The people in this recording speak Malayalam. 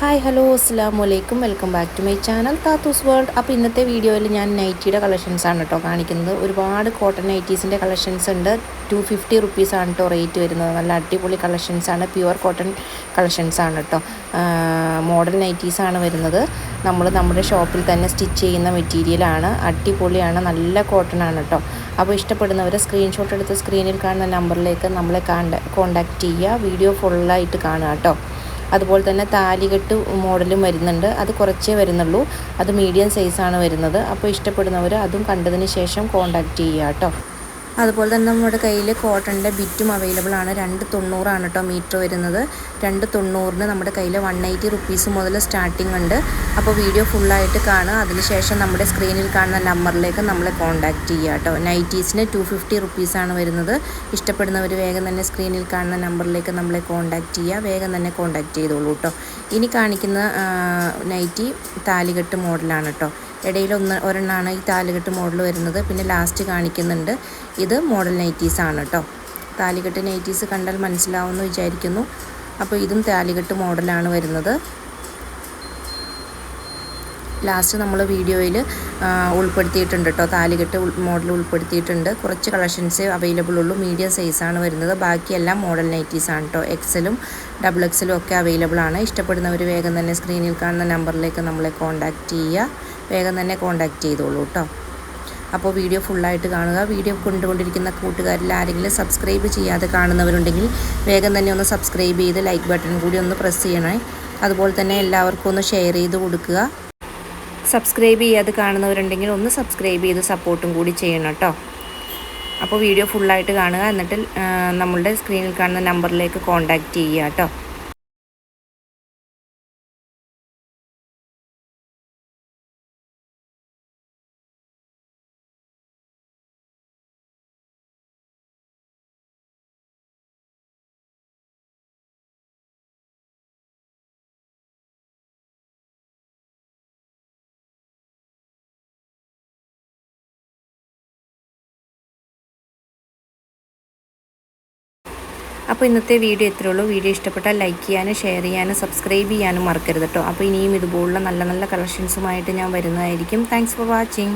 ഹായ് ഹലോ അസ്സാം വലൈക്കും welcome back to my channel Thathoos world അപ്പോൾ ഇന്നത്തെ വീഡിയോയിൽ ഞാൻ നൈറ്റിയുടെ കളക്ഷൻസ് ആണ് കേട്ടോ കാണിക്കുന്നത്. ഒരുപാട് കോട്ടൺ നൈറ്റീസിന്റെ കളക്ഷൻസ് ഉണ്ട്. ടു ഫിഫ്റ്റി റുപ്പീസ് ആണ് കേട്ടോ റേറ്റ് വരുന്നത്. നല്ല അടിപൊളി കളക്ഷൻസ് ആണ്. പ്യുവർ കോട്ടൺ കളക്ഷൻസ് ആണ് കേട്ടോ മോഡൽ നൈറ്റീസാണ് വരുന്നത്. നമ്മൾ നമ്മുടെ ഷോപ്പിൽ തന്നെ സ്റ്റിച്ച് ചെയ്യുന്ന മെറ്റീരിയലാണ് അടിപൊളിയാണ്. നല്ല കോട്ടൺ ആണ് കേട്ടോ അപ്പോൾ ഇഷ്ടപ്പെടുന്നവർ സ്ക്രീൻഷോട്ട് എടുത്ത് സ്ക്രീനിൽ കാണുന്ന നമ്പറിലേക്ക് നമ്മളെ കോണ്ടാക്ട് ചെയ്യുക. വീഡിയോ ഫുള്ളായിട്ട് കാണുക കേട്ടോ അതുപോലെ തന്നെ താലികെട്ട് മോഡലും വരുന്നുണ്ട്. അത് കുറച്ചേ വരുന്നുള്ളൂ. അത് മീഡിയം സൈസാണ് വരുന്നത്. അപ്പോൾ ഇഷ്ടപ്പെടുന്നവർ അതും കണ്ടതിന് ശേഷം കോണ്ടാക്ട് ചെയ്യുക കേട്ടോ. അതുപോലെ തന്നെ നമ്മുടെ കയ്യിൽ കോട്ടണിന്റെ ബിറ്റും അവൈലബിൾ ആണ്. രണ്ട് തൊണ്ണൂറാണ് കേട്ടോ മീറ്റർ വരുന്നത്. രണ്ട് തൊണ്ണൂറിന് നമ്മുടെ കയ്യിൽ വൺ എയ്റ്റി റുപ്പീസ് മുതൽ സ്റ്റാർട്ടിംഗ് ഉണ്ട്. അപ്പോൾ വീഡിയോ ഫുള്ളായിട്ട് കാണുക. അതിനുശേഷം നമ്മുടെ സ്ക്രീനിൽ കാണുന്ന നമ്പറിലേക്ക് നമ്മളെ കോൺടാക്റ്റ് ചെയ്യുക കേട്ടോ. നൈറ്റീസിന് ടു ഫിഫ്റ്റി റുപ്പീസാണ് വരുന്നത്. ഇഷ്ടപ്പെടുന്നവർ വേഗം തന്നെ സ്ക്രീനിൽ കാണുന്ന നമ്പറിലേക്ക് നമ്മളെ കോൺടാക്റ്റ് ചെയ്യുക. വേഗം തന്നെ കോൺടാക്റ്റ് ചെയ്തോളൂ കേട്ടോ. ഇനി കാണിക്കുന്ന നൈറ്റി താലികെട്ട് മോഡലാണ് കേട്ടോ. ഇടയിൽ ഒന്ന് ഒരെണ്ണമാണ് ഈ താലികെട്ട് മോഡൽ വരുന്നത്. പിന്നെ ലാസ്റ്റ് കാണിക്കുന്നുണ്ട്. ഇത് മോഡൽ നൈറ്റീസ് ആണ് കേട്ടോ താലികെട്ട് നൈറ്റീസ് കണ്ടാൽ മനസ്സിലാവുമെന്ന് വിചാരിക്കുന്നു. അപ്പോൾ ഇതും താലികെട്ട് മോഡലാണ് വരുന്നത്. ലാസ്റ്റ് നമ്മൾ വീഡിയോയിൽ ഉൾപ്പെടുത്തിയിട്ടുണ്ട് കേട്ടോ താലികെട്ട് മോഡൽ ഉൾപ്പെടുത്തിയിട്ടുണ്ട്. കുറച്ച് കളക്ഷൻസേ അവൈലബിൾ ഉള്ളൂ. മീഡിയം സൈസാണ് വരുന്നത്. ബാക്കിയെല്ലാം മോഡൽ നൈറ്റീസാണ് കേട്ടോ എക്സലും ഡബിൾ എക്സലും ഒക്കെ അവൈലബിൾ ആണ്. ഇഷ്ടപ്പെടുന്നവർ വേഗം തന്നെ സ്ക്രീനിൽ കാണുന്ന നമ്പറിലേക്ക് നമ്മളെ കോൺടാക്റ്റ് ചെയ്യുക. വേഗം തന്നെ കോൺടാക്റ്റ് ചെയ്തോളൂ കേട്ടോ അപ്പോൾ വീഡിയോ ഫുള്ളായിട്ട് കാണുക. വീഡിയോ കൊണ്ടുകൊണ്ടിരിക്കുന്ന കൂട്ടുകാരിൽ ആരെങ്കിലും സബ്സ്ക്രൈബ് ചെയ്യാതെ കാണുന്നവരുണ്ടെങ്കിൽ വേഗം തന്നെ ഒന്ന് സബ്സ്ക്രൈബ് ചെയ്ത് ലൈക്ക് ബട്ടൺ കൂടി ഒന്ന് പ്രസ് ചെയ്യണേ. അതുപോലെ തന്നെ എല്ലാവർക്കും ഒന്ന് ഷെയർ ചെയ്ത് കൊടുക്കുക. സബ്സ്ക്രൈബ് ചെയ്യാതെ കാണുന്നവരുണ്ടെങ്കിൽ ഒന്ന് സബ്സ്ക്രൈബ് ചെയ്ത് സപ്പോർട്ടും കൂടി ചെയ്യണം കേട്ടോ. അപ്പോൾ വീഡിയോ ഫുള്ളായിട്ട് കാണുക. എന്നിട്ട് നമ്മളുടെ സ്ക്രീനിൽ കാണുന്ന നമ്പറിലേക്ക് കോൺടാക്റ്റ് ചെയ്യുക കേട്ടോ. അപ്പോൾ ഇന്നത്തെ വീഡിയോ ഇത്രയേ ഉള്ളൂ. വീഡിയോ ഇഷ്ടപ്പെട്ടാൽ ലൈക്ക് ചെയ്യാനും ഷെയർ ചെയ്യാനും സബ്സ്ക്രൈബ് ചെയ്യാനും മറക്കരുത് കേട്ടോ. അപ്പോൾ ഇനിയും ഇതുപോലുള്ള നല്ല നല്ല കളക്ഷൻസുമായിട്ട് ഞാൻ വരുന്നതായിരിക്കും. Thanks for watching